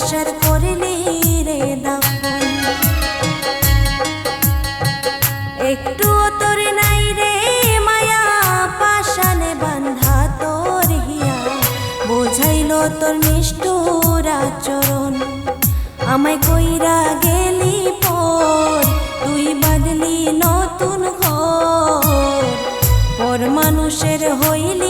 করলি রে দাফন একটু তোর নাই রে মায়া পাশানে বান্ধা তোর হিয়া। বোঝাইল তোর নিষ্ঠুর আচরণ। আমায় কইরা গেলি পর, তুই বাদলি নতুন ঘর। পর মানুষের হইলি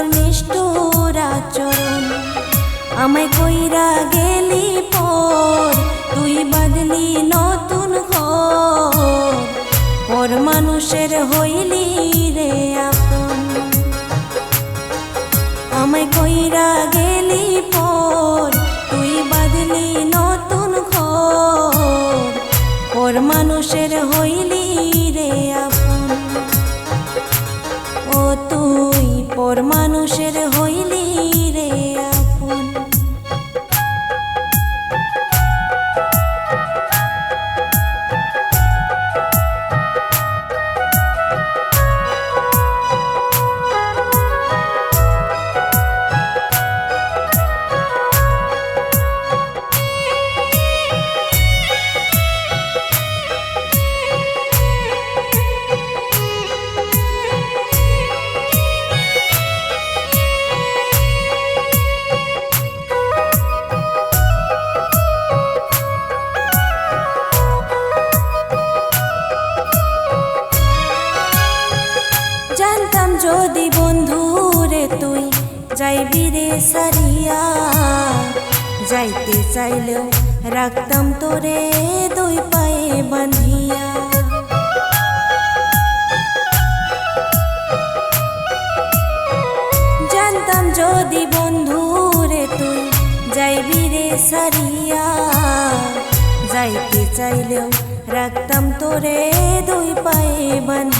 তোর নিষ্ঠুর আচরণ। আমায় কইরা গেলি পর তুই বাদলি নতুন ঘর। পর মানুষের হইলি মানুষের হইলি যদি বন্ধু রে তুই, যাইবি রে সারিয়া। যাইতে চাইলেও রাখতাম তোরে দুই পায়ে বাঁধিয়া। জানতাম যদি বন্ধু রে তুই, যাইবি রে সারিয়া। যাইতে চাইলেও রাখতাম তোরে দুই পায়ে বাঁধিয়া।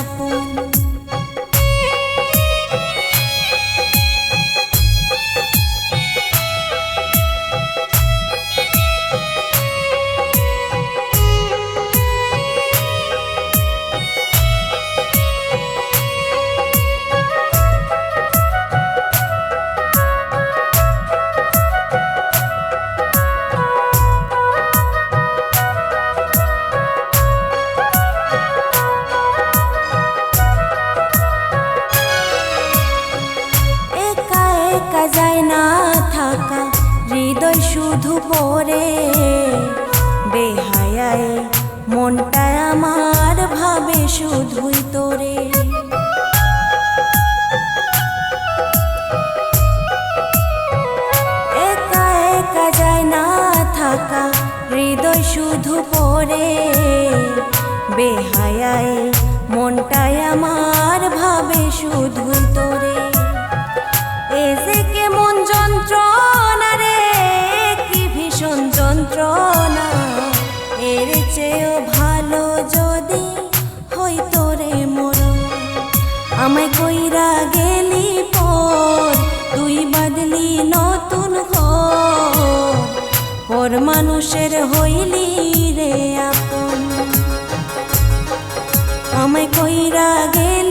একা যায় না, থাকা। হৃদয় শুধু পরে বেহায়ায় মনটা আমার ভাবে শুধুই তোরে। একা একা যায় না, থাকা। হৃদয় শুধু পরে বেহায়ায় মনটায় আমার ভাবে শুধুই তোরে। যে কেমন যন্ত্রণা রে? কি ভীষণ যন্ত্রণা? এর চেয়েও ভালো যদি হইতো রে মরণ আমায় কইরা গেলি পর, তুই বাদলি নতুন ঘর। মানুষের হইলি রে আপন। আমায় কইরা গেলি